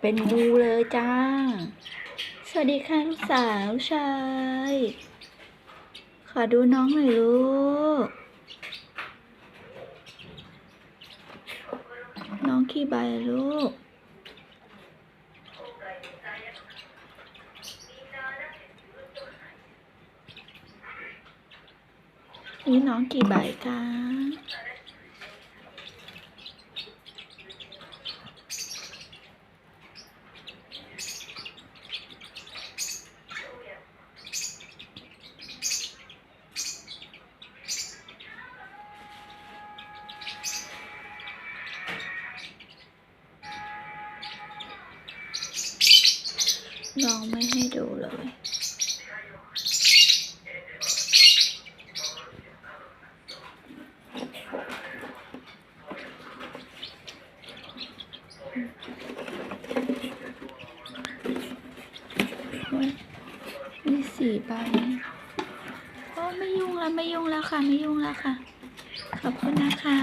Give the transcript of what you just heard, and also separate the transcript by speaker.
Speaker 1: เป็นงูเลยจ้า สวัสดีค่ะลูกสาวชาย ขอดูน้องหน่อยลูก น้องขี้ใบลูก นี่น้องกี่ใบคะ น้องไม่ให้ดูเลย มีสี่ใบโอ้ไม่ยุ่งแล้ว ไม่ยุ่งแล้วค่ะ ไม่ยุ่งแล้วค่ะ ขอบคุณนะคะ